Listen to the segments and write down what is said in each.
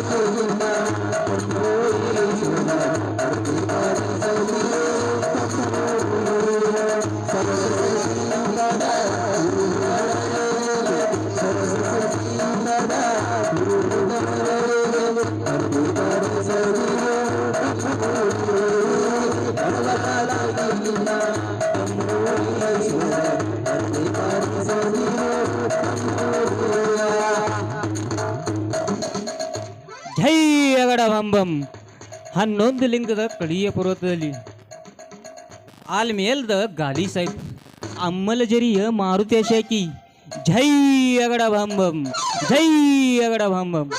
ಜೈ ಅಗಡ ಬಂಬಂ ಹನ್ನೊಂದು ಲಿಂಗದ ಕಡಿಯ ಪರ್ವತದಲ್ಲಿ. ಆಲ್ಮೇಲ್ದ ಗಾಲಿ ಸಾಹಿಬ್ ಅಮ್ಮಲ ಜರಿಯ ಮಾರುತಿ ಶಾಕಿ ಜೈ ಅಗಡ ಬಂಬಂ ಜೈ ಅಗಡ ಬಂಬಂ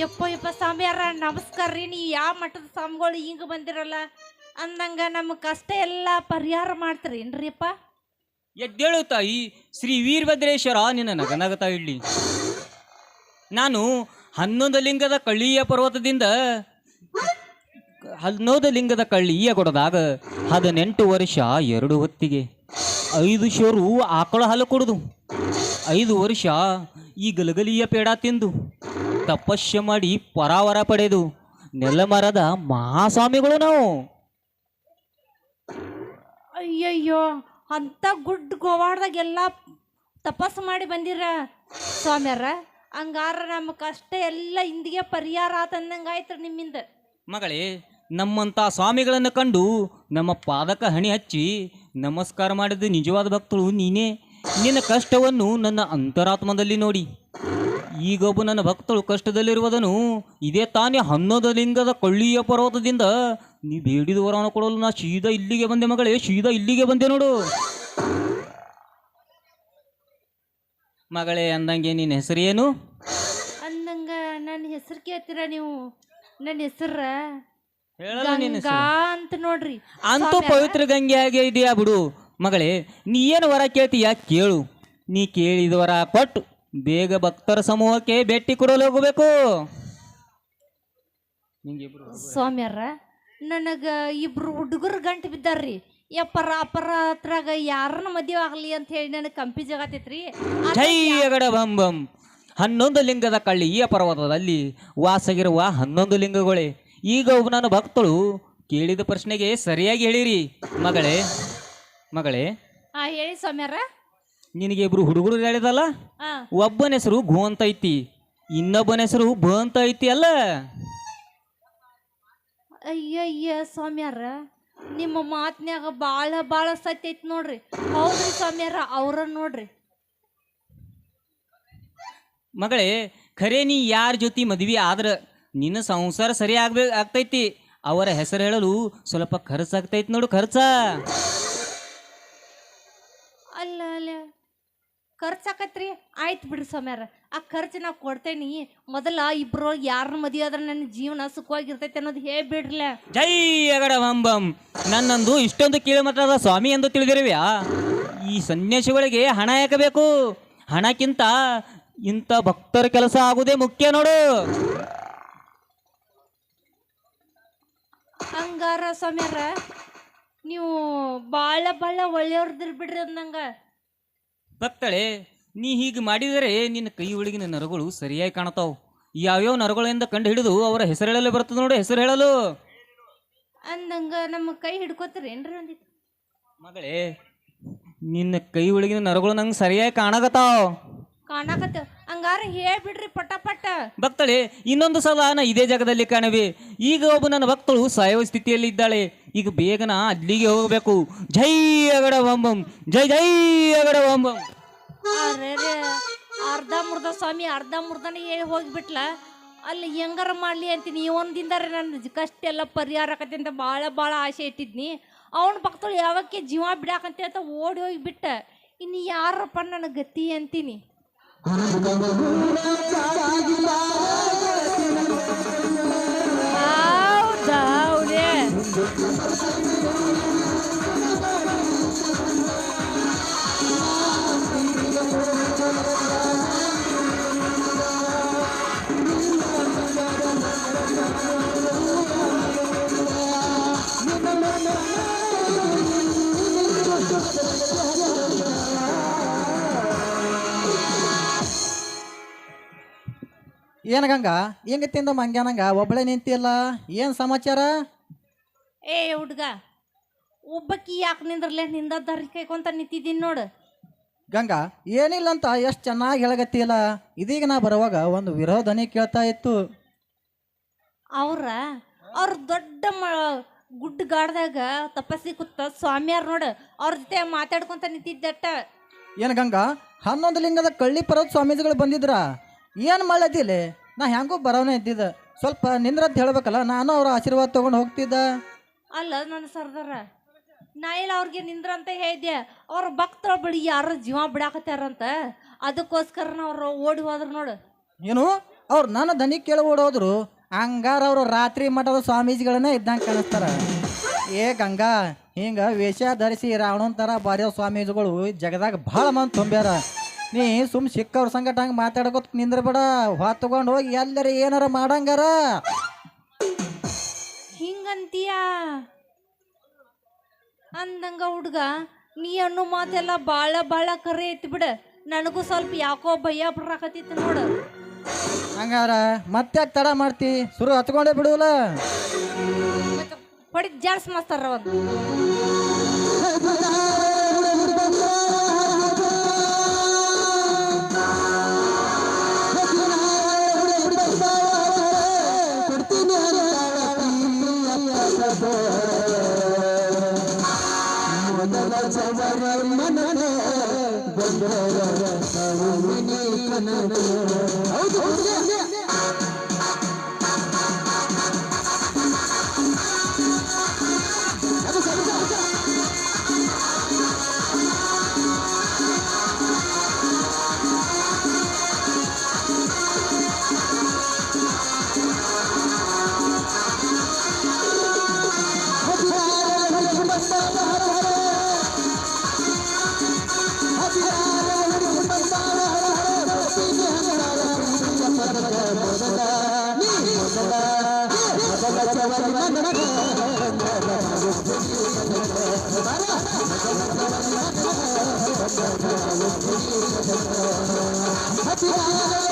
ಯಪ್ಪ ಯಪ್ಪ ಸ್ವಾಮಿಯಾರ ನಮಸ್ಕಾರ ರೀ ನೀ ಯಾವ ಮಠದ ಸ್ವಾಮಿಗಳು ಹಿಂಗೆ ಬಂದಿರಲ್ಲ ಅಂದಂಗ ನಮ್ಮ ಕಷ್ಟ ಎಲ್ಲ ಪರಿಹಾರ ಮಾಡ್ತೀರೇನ್ರಿ ಅಪ್ಪ ಎದ್ದೇಳು ತಾಯಿ, ಶ್ರೀ ವೀರಭದ್ರೇಶ್ವರ, ನಿನ್ನ ನಗನಗತ ಇಡ್ಲಿ ನಾನು ಹನ್ನೊಂದು ಲಿಂಗದ ಕಳ್ಳಿಯ ಪರ್ವತದಿಂದ ಹನ್ನೊಂದು ಲಿಂಗದ ಕಳ್ಳಿಯ ಕೊಡದಾಗ ಹದಿನೆಂಟು ವರ್ಷ ಎರಡು ಹೊತ್ತಿಗೆ ಐದು ಶೋರು ಆಕಳ ಹಾಲು ಕುಡಿದು. ಐದು ವರ್ಷ ಈ ಗಲಗಲಿಯ ಪೇಡ ತಿಂದು. ತಪಸ್ಸೆ ಮಾಡಿ ಪರಾವರ ಪಡೆದು ನೆಲಮರದ ಮಹಾಸ್ವಾಮಿಗಳು ನಾವು. ಅಯ್ಯಯ್ಯೋ ಅಂತ ಗುಡ್ ಗೋವಾಡ್ದಾಗೆಲ್ಲ ತಪಸ್ಸು ಮಾಡಿ ಬಂದಿರ ಸ್ವಾಮ್ಯಾರ? ಹಂಗಾರ ನಮ್ಮ ಕಷ್ಟ ಎಲ್ಲ ಹಿಂದಿಗೆ ಪರಿಹಾರ ಆತಂದಂಗಾಯ್ತು ನಿಮ್ಮಿಂದ. ಮಗಳೇ ನಮ್ಮಂಥ ಸ್ವಾಮಿಗಳನ್ನು ಕಂಡು ನಮ್ಮ ಪಾದಕ ಹಣಿ ಹಚ್ಚಿ ನಮಸ್ಕಾರ ಮಾಡಿದ ನಿಜವಾದ ಭಕ್ತಳು ನೀನೇ. ನಿನ್ನ ಕಷ್ಟವನ್ನು ನನ್ನ ಅಂತರಾತ್ಮದಲ್ಲಿ ನೋಡಿ. ಈಗೊಬ್ಬ ನನ್ನ ಭಕ್ತಳು ಕಷ್ಟದಲ್ಲಿರುವುದನು ಇದೇ ತಾನೇ ಹನ್ನೊಂದು ಲಿಂಗದ ಕೊಳ್ಳಿಯ ಪರ್ವತದಿಂದ ನೀ ಬೇಡಿದ ವರವನ್ನು ಕೊಡಲು ನಾ ಸೀದಾ ಇಲ್ಲಿಗೆ ಬಂದೆ ಮಗಳೇ ಸೀದಾ ಇಲ್ಲಿಗೆ ಬಂದೆ ನೋಡು. ಮಗಳೇ ಅಂದಂಗೆ ನಿನ್ನ ಹೆಸರೇನು? ಅಂದಂಗ ನನ್ನ ಹೆಸರು ಕೇಳ್ತೀರ ನೀವು? ನನ್ನ ಹೆಸರ ಹೇಳಲ್ಲ ನಿನ್ನ ಗಂಗಾ ಹೆಸರು. ಅಂತ ನೋಡ್ರಿ. ಅಂತೂ ಪವಿತ್ರ ಗಂಗೆ ಆಗಿ ಇದೆಯಾ ಬಿಡು. ಮಗಳೇ ನೀ ಏನು ವರ ಕೇಳ್ತೀಯ ಕೇಳು. ನೀ ಕೇಳಿದ ವರ ಕೊಟ್ಟು. ಬೇಗ ಭಕ್ತರ ಸಮೂಹಕ್ಕೆ ಭೇಟಿ ಕೊಡಲು ಹೋಗಬೇಕು. ಸ್ವಾಮಿಯರ ನನಗ ಇಬ್ರು ಹುಡುಗರು ಗಂಟು ಬಿದ್ದಾರ್ರಿ. ಯಪ್ಪರ ಅಪ್ಪರ ಹತ್ರಾಗ ಯಾರನ್ನ ಮದುವೆ ಆಗ್ಲಿ ಅಂತ ಹೇಳಿ ನನಗೆ ಕಂಪಿ ಜಗತ್ತೈತ್ರಿ ಜೈಗಡ ಬಂ ಬಂ ಹನ್ನೊಂದು ಲಿಂಗದ ಕಳ್ಳಿ ಈ ಪರ್ವತದಲ್ಲಿ ವಾಸಗಿರುವ ಹನ್ನೊಂದು ಲಿಂಗಗಳೇ. ಈಗ ಒಬ್ಬ ನನ್ನ ಭಕ್ತಳು ಕೇಳಿದ ಪ್ರಶ್ನೆಗೆ ಸರಿಯಾಗಿ ಹೇಳಿರಿ. ಮಗಳೇ ಮಗಳೇ. ಹಾ ಹೇಳಿ ಸ್ವಾಮ್ಯಾರ. ನಿನಗೆ ಇಬ್ರು ಹುಡುಗರು ಹೇಳಿದಲ್ಲ ಒಬ್ಬನ ಹೆಸರು ಗು ಅಂತ ಐತಿ ಇನ್ನೊಬ್ಬನ ಹೆಸರು ಭ ಅಂತ ಐತಿ ಅಲ್ಲ? ಅಯ್ಯಯ್ಯ ಸ್ವಾಮ್ಯಾರ ನಿಮ್ಮ ಮಾತ್ನ್ಯಾಗ ಭಾಳ ಭಾಳ ಸತ್ಯ ಐತಿ ನೋಡ್ರಿ. ಹೌದ್ರಿ ಸ್ವಾಮ್ಯಾರ ಅವ್ರ ನೋಡ್ರಿ. ಮಗಳೇ ಖರೆ ನೀ ಯಾರ ಜೊತೆ ಮದ್ವಿ ಆದ್ರ ನಿನ್ನ ಸಂಸಾರ ಸರಿ ಆಗ್ಬೇಕು ಆಗ್ತೈತಿ. ಅವರ ಹೆಸರು ಹೇಳಲು ಸ್ವಲ್ಪ ಖರ್ಚಾಗ್ತೈತಿ ನೋಡು ಖರ್ಚ. ಖರ್ಚಾಕತ್ರಿ ಆಯ್ತು ಬಿಡ್ರಿ ಸೌಮ್ಯಾರ ಆ ಖರ್ಚು ನಾ ಕೊಡ್ತೇನಿ. ಮೊದಲ ಇಬ್ರು ಯಾರನ್ನ ಮದುವೆ ಆದ್ರೆ ನನ್ನ ಜೀವನ ಸುಖವಾಗಿರ್ತೈತೆ ಅನ್ನೋದು ಹೇಳ್ಬಿಡ್ರಲ್ಲ ಜೈ ಅಗಡ ಬಂಬಂ ನನ್ನಂದು ಇಷ್ಟೊಂದು ಕಿಲೋಮೀಟರ್ ಸ್ವಾಮಿ ಎಂದು ತಿಳಿದಿರುವ್ಯಾ? ಈ ಸನ್ಯಾಸಿಗಳಿಗೆ ಹಣ ಯಾಕಬೇಕು ಹಣಕ್ಕಿಂತ ಇಂಥ ಭಕ್ತರ ಕೆಲಸ ಆಗುದೇ ಮುಖ್ಯ ನೋಡು. ಹಂಗಾರ ಸ್ವಾಮ್ಯಾರ ನೀವು ಭಾಳ ಭಾಳ ಒಳ್ಳೆಯವ್ರದಿರ್ ಬಿಡ್ರಿ ಅಂದಂಗ. ಭಕ್ತಳೆ ನೀ ಹೀಗೆ ಮಾಡಿದರೆ ನಿನ್ನ ಕೈ ಒಳಗಿನ ನರಗಳು ಸರಿಯಾಗಿ ಕಾಣತಾವು ಯಾವ್ಯಾವ ನರಗಳಿಂದ ಕಂಡು ಹಿಡಿದು ಅವರ ಹೆಸರು ಹೇಳಲು ಬರ್ತದೆ ನೋಡಿ ಹೆಸರು ಹೇಳಲು. ಅಂದಂಗ ನಮ್ಮ ಕೈ ಹಿಡ್ಕೋತಾರೇನ್ರಿ ಅಂದಿತ್ತು ಮಗಳೇ ನಿನ್ನ ಕೈ ಒಳಗಿನ ನರಗಳು ನಂಗೆ ಸರಿಯಾಗಿ ಕಾಣಕತ್ತಾವ. ಕಾಣಕತ್ತ ಹಂಗಾರ ಹೇಳ್ಬಿಡ್ರಿ ಪಟ ಪಟ ಭಕ್ತಳೆ ಇನ್ನೊಂದು ಸಲ ನಾ ಇದೇ ಜಾಗದಲ್ಲಿ ಕಾಣವೆ. ಈಗ ಒಬ್ಬ ನನ್ನ ಭಕ್ತಳು ಸಾಯುವ ಸ್ಥಿತಿಯಲ್ಲಿ ಇದ್ದಾಳೆ. ಈಗ ಬೇಗನ ಅಲ್ಲಿಗೆ ಹೋಗಬೇಕು. ಜೈ ಅಗಡ ಬಂಬಂ ಜೈ ಜೈ ಅಗಡ ಬಂಬಂ ಅರೆ ಅರ್ಧ ಮುರ್ಧ ಸ್ವಾಮಿ ಅರ್ಧ ಮುರ್ಧನ ಹೇಳಿ ಹೋಗ್ಬಿಟ್ಲ. ಅಲ್ಲಿ ಹೆಂಗಾರ ಮಾಡ್ಲಿ ಅಂತೀನಿ ಒಂದಿಂದಾರ ನನ್ನ ಕಷ್ಟ ಎಲ್ಲ ಪರಿಹಾರ ಆಕತಿ ಅಂತ ಭಾಳ ಭಾಳ ಆಸೆ ಇಟ್ಟಿದ್ನಿ. ಅವನ ಭಕ್ತಳು ಯಾವಕ್ಕೆ ಜೀವ ಬಿಡಾಕಂತ ಅಂತ ಓಡಿ ಹೋಗಿ ಬಿಟ್ಟ ಇನ್ನು ಯಾರಪ್ಪ ನನ್ನ ಗತಿ ಅಂತೀನಿ? ಏನ ಗಂಗ? ಹೆಂಗ ತಿಂದ ಮಂಗ್ಯಾನಂಗ ಒಬ್ಬಳೆ ನಿಂತಿಲ್ಲ ಏನು ಸಮಾಚಾರ? ಏ ಹುಡ್ಗ ಒಬ್ಬಕ್ಕಿ ಯಾಕೆ ನಿಂದ್ರಲೆ? ನಿಂದ ದಾರಿ ಕೈಕೊಂತ ನಿಂತಿದ್ದೀನಿ ನೋಡು. ಗಂಗಾ ಏನಿಲ್ಲ ಅಂತ ಎಷ್ಟು ಚೆನ್ನಾಗಿ ಹೇಳಗತ್ತಿಲ್ಲ ಇದೀಗ ನಾ ಬರುವಾಗ ಒಂದು ವಿರೋಧನೆ ಕೇಳ್ತಾ ಇತ್ತು. ಅವ್ರ ಅವ್ರ ದೊಡ್ಡ ಮ ಗುಡ್ಡ ಗಾಡ್ದಾಗ ತಪಸ್ಸಿ ಕೂತ ಸ್ವಾಮಿಯಾರ್ ನೋಡು ಅವ್ರ ಜೊತೆ ಮಾತಾಡ್ಕೊಂತ ನಿಂತಿದ್ದಟ್ಟ. ಏನು ಗಂಗಾ ಹನ್ನೊಂದು ಲಿಂಗದ ಕಳ್ಳಿ ಪರ್ವತ ಸ್ವಾಮೀಜಿಗಳು ಬಂದಿದ್ರ? ಏನು ಮಾಡದಿಲ್ಲ ನಾ ಹೆಂಗೂ ಬರೋನೇ ಇದ್ದಿದ್ದ ಸ್ವಲ್ಪ ನಿಂದ್ರಂತ ಹೇಳ್ಬೇಕಲ್ಲ ನಾನು ಅವ್ರ ಆಶೀರ್ವಾದ ತಗೊಂಡು ಹೋಗ್ತಿದ್ದ? ಅಲ್ಲ ನನ್ನ ಸರ್ದಾರ ನಾ ಇಲ್ಲ ಅವ್ರಿಗೆ ನಿಂದ್ರ ಅಂತ ಹೇಳಿದ್ದೆ. ಅವ್ರ ಭಕ್ತರ ಬಳಿ ಯಾರು ಜೀವ ಬಿಡಾಕತ್ಯಾರಂತ ಅದಕ್ಕೋಸ್ಕರ ಅವ್ರು ಓಡಿ ಹೋದ್ರು ನೋಡು. ಏನು? ಅವ್ರು ನನ್ನ ದನಿ ಕೇಳಿ ಓಡೋದ್ರು. ಹಂಗಾರ ಅವರು ರಾತ್ರಿ ಮಠದ ಸ್ವಾಮೀಜಿಗಳನ್ನ ಇದ್ದಂಗೆ ಕಾಣಿಸ್ತಾರ. ಏ ಗಂಗಾ ಹಿಂಗ ವೇಷ ಧರಿಸಿ ರಾವಣನ್ ಥರ ಬಾರ್ಯೋ ಸ್ವಾಮೀಜಿಗಳು ಜಗದಾಗ ಭಾಳ ಮಂದಿ ತುಂಬ್ಯಾರ. ನೀ ಸುಮ್ ಸಿಕ್ಕವ್ರ ಸಂಗಟ ಹಂಗೆ ಮಾತಾಡ್ಕೋತ ನಿಂದ್ರಬೇಡ. ಹೊತ್ತು ತಗೊಂಡು ಹೋಗಿ ಎಲ್ಲರ ಏನಾರ ಮಾಡಂಗಾರ. ಹಿಂಗಂತೀಯ? ಅಂದಂಗ ಹುಡ್ಗ ನೀ ಅನ್ನೋ ಮಾತೆಲ್ಲ ಭಾಳ ಭಾಳ ಕರೆ ಐತಿ ಬಿಡ. ನನಗೂ ಸ್ವಲ್ಪ ಯಾಕೋ ಭಯ ಬರಾಕತ್ತಿತ್ತು ನೋಡು. ಹಂಗಾರ ಮತ್ತೆ ತಡ ಮಾಡ್ತಿ? ಶುರು ಹತ್ಕೊಂಡೇ ಬಿಡುವಲ್ಲ. ಹೊಡಿದ್ ಜಾಸ್ತಿ ಮಾಸ್ತಾರ ಒಂದು ಮನನ ಬಂದರ ಕನನ ಹೌದು. Happy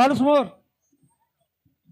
Agora, senhor.